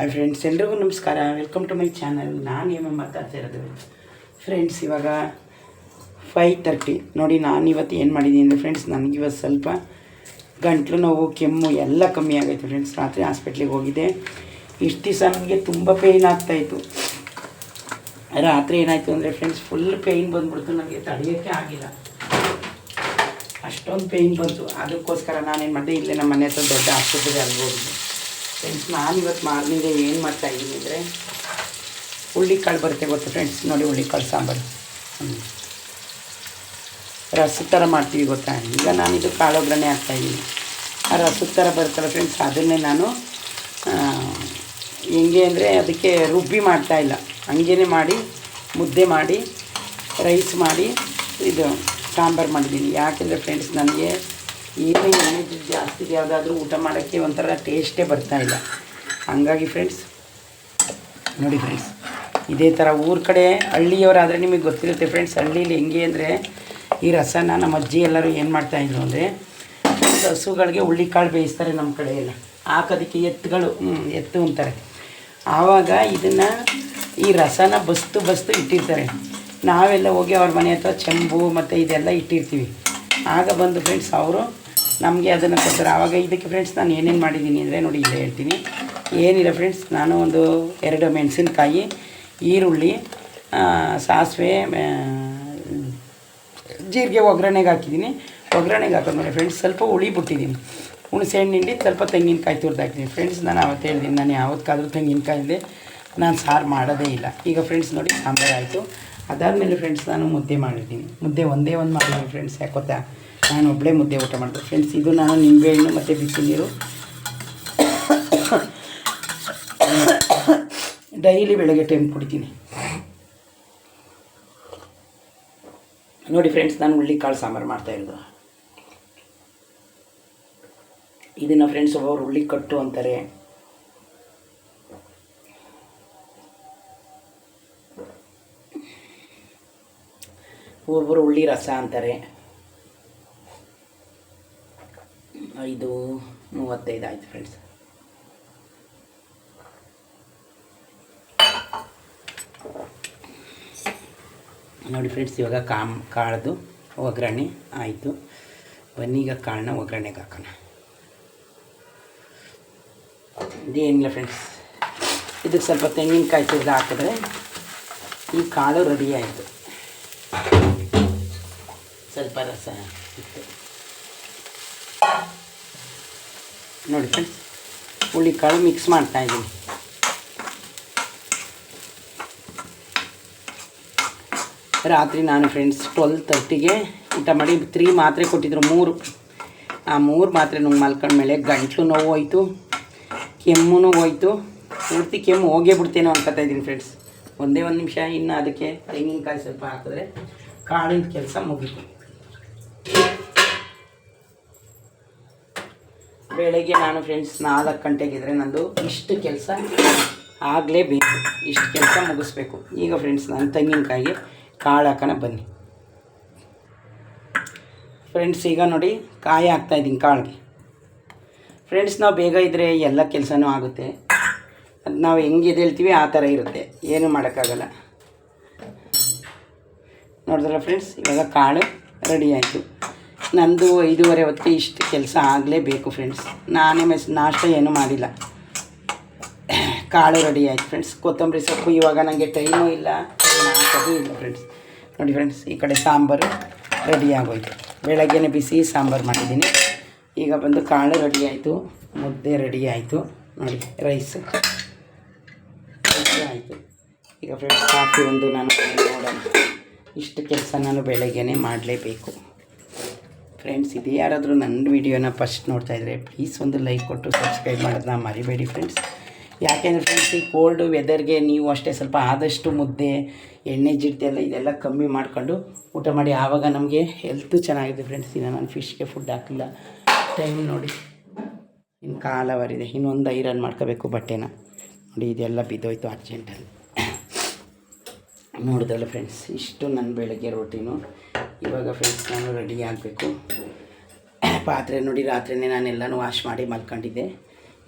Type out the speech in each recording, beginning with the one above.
Hi friends ಎಲ್ರಿಗೂ ನಮಸ್ಕಾರ. Welcome to my channel ನಾನು ಏಮ ಮಾತಾಡ್ತಾ ಇರೋದು ಫ್ರೆಂಡ್ಸ್ ಇವಾಗ ಫೈವ್ ತರ್ಟಿ ನೋಡಿ, ನಾನು ಇವತ್ತು ಏನು ಮಾಡಿದ್ದೀನಿ ಅಂದರೆ ಫ್ರೆಂಡ್ಸ್ ನನಗೆ ಇವತ್ತು ಸ್ವಲ್ಪ ಗಂಟ್ಲು ನೋವು, ಕೆಮ್ಮು ಎಲ್ಲ ಕಮ್ಮಿ ಆಗೈತೆ ಫ್ರೆಂಡ್ಸ್ ರಾತ್ರಿ ಹಾಸ್ಪಿಟ್ಲಿಗೆ ಹೋಗಿದ್ದೆ. ಇಷ್ಟು ದಿವಸ ನನಗೆ ತುಂಬ ಪೇಯ್ನ್ ಆಗ್ತಾಯಿತ್ತು ರಾತ್ರಿ ಏನಾಯಿತು ಅಂದರೆ ಫ್ರೆಂಡ್ಸ್ ಫುಲ್ ಪೇಯ್ನ್ ಬಂದ್ಬಿಡ್ತು. ನನಗೆ ತಡೆಯೋಕ್ಕೆ ಆಗಿಲ್ಲ. ಅಷ್ಟೊಂದು ಪೇಯ್ನ್ ಬಂತು. ಅದಕ್ಕೋಸ್ಕರ ನಾನೇನು ಮಾಡಿದೆ, ಇಲ್ಲೇ ನಮ್ಮ ಮನೆ ಹತ್ರ ದೊಡ್ಡ ಆಸ್ಪತ್ರೆ ಅಲ್ಲಿ ಹೋಗಿದ್ದೆ. ಫ್ರೆಂಡ್ಸ್ ನಾನು ಇವತ್ತು ಮಾರ್ನಿಂಗ್ ಏನು ಮಾಡ್ತಾ ಇದ್ದೀನಿ ಅಂದರೆ ಹುಳ್ಳಿಕಾಳು ಬರುತ್ತೆ ಗೊತ್ತಾ ಫ್ರೆಂಡ್ಸ್ ನೋಡಿ ಹುಳ್ಳಿಕಾಳು ಸಾಂಬಾರು. ರಸದ ಥರ ಮಾಡ್ತೀವಿ ಗೊತ್ತಾ? ಈಗ ನಾನು ಇದು ಕಾಳೊಗ್ಗರಣೆ ಹಾಕ್ತಾಯಿದ್ದೀನಿ ಆ ರಸದ ಥರ ಬರುತ್ತಲ್ಲ ಫ್ರೆಂಡ್ಸ್ ಅದನ್ನೇ ನಾನು ಹೆಂಗೆ ಅಂದರೆ ಅದಕ್ಕೆ ರುಬ್ಬಿ ಮಾಡ್ತಾ ಇಲ್ಲ. ಹಂಗೇ ಮಾಡಿ, ಮುದ್ದೆ ಮಾಡಿ ರೈಸ್ ಮಾಡಿ, ಇದು ಸಾಂಬಾರು ಮಾಡಿದ್ದೀನಿ ಯಾಕೆಂದರೆ ಫ್ರೆಂಡ್ಸ್ ನನಗೆ ಏನು ಎಣ್ಣೆ ಜಾಸ್ತಿ ಯಾವುದಾದ್ರೂ ಊಟ ಮಾಡೋಕ್ಕೆ ಒಂಥರ ಟೇಸ್ಟೇ ಬರ್ತಾ ಇಲ್ಲ. ಹಂಗಾಗಿ ಫ್ರೆಂಡ್ಸ್ ನೋಡಿ ಫ್ರೆಂಡ್ಸ್ ಇದೇ ಥರ ಊರ ಕಡೆ ಹಳ್ಳಿಯವರಾದರೆ ನಿಮಗೆ ಗೊತ್ತಿರುತ್ತೆ ಫ್ರೆಂಡ್ಸ್ ಹಳ್ಳೀಲಿ ಹೆಂಗೆ ಅಂದರೆ ಈ ರಸನ ನಮ್ಮ ಅಜ್ಜಿ ಎಲ್ಲರೂ ಏನು ಮಾಡ್ತಾಯಿದ್ರು ಅಂದರೆ ಹಸುಗಳಿಗೆ ಹುಳ್ಳಿಕಾಳು ಬೇಯಿಸ್ತಾರೆ ನಮ್ಮ ಕಡೆ ಎಲ್ಲ ಹಾಕೋದಕ್ಕೆ ಎತ್ತುಗಳು ಎತ್ತು ಅಂತಾರೆ. ಆವಾಗ ಇದನ್ನು ಈ ರಸನ ಬಸ್ತು ಬಸ್ತು ಇಟ್ಟಿರ್ತಾರೆ. ನಾವೆಲ್ಲ ಹೋಗಿ ಅವ್ರ ಮನೆ ಹತ್ರ ಚೆಂಬು ಮತ್ತು ಇದೆಲ್ಲ ಇಟ್ಟಿರ್ತೀವಿ. ಆಗ ಬಂದು ಫ್ರೆಂಡ್ಸ್ ಅವರು ನಮಗೆ ಅದನ್ನು ಕೊಡ್ತಾರೆ ಆವಾಗ ಇದಕ್ಕೆ ಫ್ರೆಂಡ್ಸ್ ನಾನು ಏನೇನು ಮಾಡಿದ್ದೀನಿ ಅಂದರೆ ನೋಡಿ ಇಲ್ಲೇ ಹೇಳ್ತೀನಿ. ಏನಿಲ್ಲ ಫ್ರೆಂಡ್ಸ್ ನಾನು ಒಂದು ಎರಡು ಮೆಣಸಿನ್ಕಾಯಿ, ಈರುಳ್ಳಿ ಸಾಸಿವೆ ಜೀರಿಗೆ ಒಗ್ಗರಣೆಗೆ ಹಾಕಿದ್ದೀನಿ ಒಗ್ಗರಣೆಗೆ ಹಾಕೋದು ನೋಡಿ ಫ್ರೆಂಡ್ಸ್ ಸ್ವಲ್ಪ ಹುಳಿ ಬಿಟ್ಟಿದ್ದೀನಿ ಹುಣಸೆ ಹಣ್ಣು ಹಿಂಡಿ ಸ್ವಲ್ಪ ತೆಂಗಿನಕಾಯಿ ತುರ್ದು ಹಾಕಿದ್ದೀನಿ ಫ್ರೆಂಡ್ಸ್ ನಾನು ಅವತ್ತು ಹೇಳಿದ್ದೀನಿ ನಾನು ಯಾವತ್ತಾದರೂ ತೆಂಗಿನಕಾಯಿಂದೆ ನಾನು ಸಾರು ಮಾಡೋದೇ ಇಲ್ಲ. ಈಗ ಫ್ರೆಂಡ್ಸ್ ನೋಡಿ ಸಾಂಬಾರು ಆಯಿತು. ಅದಾದಮೇಲೆ ಫ್ರೆಂಡ್ಸ್ ನಾನು ಮುದ್ದೆ ಮಾಡಿದ್ದೀನಿ. ಮುದ್ದೆ ಒಂದೇ ಒಂದು ಮಾಡಿದ್ದೀನಿ ಫ್ರೆಂಡ್ಸ್ ಯಾಕೊತ್ತಾ ನಾನು ಒಬ್ಬಳೇ ಮುದ್ದೆ ಊಟ ಮಾಡಿದೆ ಫ್ರೆಂಡ್ಸ್ ಇದು ನಾನು ನಿಂಬೆಹಣ್ಣು ಮತ್ತು ಬಿಸಿ ನೀರು. ಡೈಲಿ ಬೆಳಗ್ಗೆ ಟೈಮ್ ಕುಡಿತೀನಿ. ನೋಡಿ ಫ್ರೆಂಡ್ಸ್ ನಾನು ಹುಳ್ಳಿ ಕಾಳು ಸಾಂಬಾರು ಮಾಡ್ತಾ ಇರೋದು. ಇದನ್ನು ಫ್ರೆಂಡ್ಸ್ ಒಬ್ಬರು ಹುಳ್ಳಿ ಕಟ್ಟು ಅಂತಾರೆ. ಒಬ್ಬರು ಹುಳ್ಳಿ ರಸ ಅಂತಾರೆ. ಐದು ಮೂವತ್ತೈದು ಆಯ್ತು ಫ್ರೆಂಡ್ಸ್ ನೋಡಿ ಫ್ರೆಂಡ್ಸ್ ಇವಾಗ ಕಾಮ್, ಕಾಳ್ದು ಒಗ್ಗರಣೆ ಆಯಿತು. ಬನ್ನಿ, ಈಗ ಕಾಳನ್ನ ಒಗ್ಗರಣೆಗೆ ಹಾಕೋಣ. ಇದೇನಿಲ್ಲ ಫ್ರೆಂಡ್ಸ್ ಇದಕ್ಕೆ ಸ್ವಲ್ಪ ತೆಂಗಿನಕಾಯಿ ತುರಿದು ಹಾಕಿದ್ರೆ ಈ ಕಾಳು ರೆಡಿ ಆಯಿತು. ಸ್ವಲ್ಪ ರಸ ಇತ್ತು. ನೋಡಿ ಫ್ರೆಂಡ್ಸ್ ಹುಳಿ ಕಾಳು ಮಿಕ್ಸ್ ಮಾಡ್ತಾ ಇದ್ದೀನಿ. ರಾತ್ರಿ ನಾನು ಫ್ರೆಂಡ್ಸ್ ಟ್ವೆಲ್ ತರ್ಟಿಗೆ ಊಟ ಮಾಡಿ ತ್ರೀ ಮಾತ್ರೆ ಕೊಟ್ಟಿದ್ರು, ಮೂರು. ಆ ಮೂರು ಮಾತ್ರೆ ನಂಗೆ ಮಲ್ಕೊಂಡ್ಮೇಲೆ ಗಂಟ್ಲು ನೋವು ಹೋಯ್ತು ಕೆಮ್ಮು ಹೋಯ್ತು ಪೂರ್ತಿ ಕೆಮ್ಮು ಹೋಗೇ ಬಿಡ್ತೇನೋ ಅನ್ಕೋತಾ ಇದ್ದೀನಿ ಫ್ರೆಂಡ್ಸ್ ಒಂದೇ ಒಂದು ನಿಮಿಷ, ಇನ್ನು ಅದಕ್ಕೆ ತೆಂಗಿನಕಾಯಿ ಸ್ವಲ್ಪ ಹಾಕಿದ್ರೆ ಕಾಳಿನ ಕೆಲಸ ಮುಗೀತು. ಬೆಳಗ್ಗೆ ನಾನು ಫ್ರೆಂಡ್ಸ್ ನಾಲ್ಕು ಗಂಟೆಗಿದ್ರೆ ನಂದು ಇಷ್ಟು ಕೆಲಸ ಆಗಲೇಬೇಕು. ಇಷ್ಟು ಕೆಲಸ ಮುಗಿಸ್ಬೇಕು. ಈಗ ಫ್ರೆಂಡ್ಸ್ ನನ್ನ ತೆಂಗಿನಕಾಯಿಗೆ ಕಾಳು ಹಾಕೋಣ ಬನ್ನಿ. ಫ್ರೆಂಡ್ಸ್ ಈಗ ನೋಡಿ ಕಾಯಿ ಹಾಕ್ತಾಯಿದ್ದೀನಿ ಕಾಳಿಗೆ. ಫ್ರೆಂಡ್ಸ್ ನಾವು ಬೇಗ ಇದ್ದರೆ ಎಲ್ಲ ಕೆಲಸನೂ ಆಗುತ್ತೆ. ಅದು ನಾವು ಹೆಂಗೆ ಹೇಳ್ತೀವಿ ಆ ಥರ ಇರುತ್ತೆ. ಏನು ಮಾಡೋಕ್ಕಾಗಲ್ಲ. ನೋಡಿದ್ರಲ್ಲ ಫ್ರೆಂಡ್ಸ್ ಇವಾಗ ಕಾಳು ರೆಡಿ ಆಯಿತು. ನಂದು ಐದೂವರೆ ಹೊತ್ತಿಗೆ ಇಷ್ಟು ಕೆಲಸ ಆಗಲೇಬೇಕು ಫ್ರೆಂಡ್ಸ್ ನಾನೇ ಮೆಸ್ ನಾಷ್ಟ ಏನೂ ಮಾಡಿಲ್ಲ. ಕಾಳು ರೆಡಿ ಆಯ್ತು ಫ್ರೆಂಡ್ಸ್ ಕೊತ್ತಂಬರಿ ಸೊಪ್ಪು ಇವಾಗ ನನಗೆ ಟೈಮು ಇಲ್ಲ. ನಾನು ಇಲ್ಲ ಫ್ರೆಂಡ್ಸ್ ನೋಡಿ ಫ್ರೆಂಡ್ಸ್ ಈ ಕಡೆ ಸಾಂಬಾರು ರೆಡಿ ಆಗೋಯ್ತು. ಬೆಳಗ್ಗೆನೇ ಬಿಸಿ ಸಾಂಬಾರು ಮಾಡಿದ್ದೀನಿ. ಈಗ ಬಂದು ಕಾಳು ರೆಡಿ ಆಯಿತು. ಮುದ್ದೆ ರೆಡಿ ಆಯಿತು. ನೋಡಿ ರೈಸ್ ರೈಸ್ ಆಯಿತು. ಈಗ ಫ್ರೆಂಡ್ಸ್ ಕಾಫಿ ಒಂದು ನಾನು ನೋಡೋಣ. ಇಷ್ಟು ಕೆಲಸ ನಾನು ಬೆಳಗ್ಗೆನೇ ಮಾಡಲೇಬೇಕು. ಫ್ರೆಂಡ್ಸ್ ಇದು ಯಾರಾದರೂ ನನ್ನ ವಿಡಿಯೋನ ಫಸ್ಟ್ ನೋಡ್ತಾ ಇದ್ದರೆ ಪ್ಲೀಸ್ ಒಂದು ಲೈಕ್ ಕೊಟ್ಟು ಸಬ್ಸ್ಕ್ರೈಬ್ ಮಾಡೋದನ್ನ ಮರಿಬೇಡಿ ಫ್ರೆಂಡ್ಸ್ ಯಾಕೆಂದರೆ ಫ್ರೆಂಡ್ಸ್ ಈ ಕೋಲ್ಡ್ ವೆದರ್ಗೆ ನೀವು ಅಷ್ಟೇ ಸ್ವಲ್ಪ ಆದಷ್ಟು ಮುದ್ದೆ, ಎಣ್ಣೆ ಜಿಡ್ದೆಲ್ಲ ಇದೆಲ್ಲ ಕಮ್ಮಿ ಮಾಡಿಕೊಂಡು ಊಟ ಮಾಡಿ. ಆವಾಗ ನಮಗೆ ಹೆಲ್ತು ಚೆನ್ನಾಗಿದೆ ಫ್ರೆಂಡ್ಸ್ ಇನ್ನು ನಾನು ಫಿಶ್ಗೆ ಫುಡ್ ಹಾಕಿಲ್ಲ. ಟೈಮ್ ನೋಡಿ. ಇನ್ನು ಕಾಲವರಿದೆ ಇನ್ನೊಂದು ಐರನ್ ಮಾಡ್ಕೋಬೇಕು ಬಟ್ಟೆನ. ನೋಡಿ, ಇದೆಲ್ಲ ಬಿದ್ದೋಯ್ತು ಅರ್ಜೆಂಟಲ್ಲಿ ನೋಡಿದ್ರಲ್ಲ ಫ್ರೆಂಡ್ಸ್ ಇಷ್ಟು ನನ್ನ ಬೆಳಗ್ಗೆ ರೊಟ್ಟಿನೂ ಇವಾಗ ಫ್ರೆಂಡ್ಸ್ ನಾನು ರೆಡಿ ಆಗಬೇಕು. ಪಾತ್ರೆ ನೋಡಿ, ರಾತ್ರಿನೇ ನಾನೆಲ್ಲನೂ ವಾಶ್ ಮಾಡಿ ಮಲ್ಕೊಂಡಿದ್ದೆ.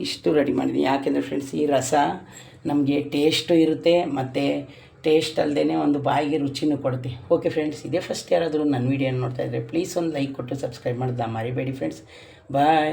ಇಷ್ಟು ರೆಡಿ ಮಾಡಿದ್ದೀನಿ ಯಾಕೆಂದರೆ ಫ್ರೆಂಡ್ಸ್ ಈ ರಸ ನಮಗೆ ಟೇಸ್ಟು ಇರುತ್ತೆ, ಮತ್ತು ಟೇಸ್ಟ್ ಅಲ್ಲದೇ ಒಂದು ಬಾಯಿಗೆ ರುಚಿನೂ ಕೊಡುತ್ತೆ. ಓಕೆ ಫ್ರೆಂಡ್ಸ್ ಇದೇ ಫಸ್ಟ್ ಯಾರಾದರೂ ನನ್ನ ವೀಡಿಯೋನ ನೋಡ್ತಾ ಇದ್ದರೆ ಪ್ಲೀಸ್ ಒಂದು ಲೈಕ್ ಕೊಟ್ಟು ಸಬ್ಸ್ಕ್ರೈಬ್ ಮಾಡೋದನ್ನ ಮರಿಬೇಡಿ ಫ್ರೆಂಡ್ಸ್ ಬಾಯ್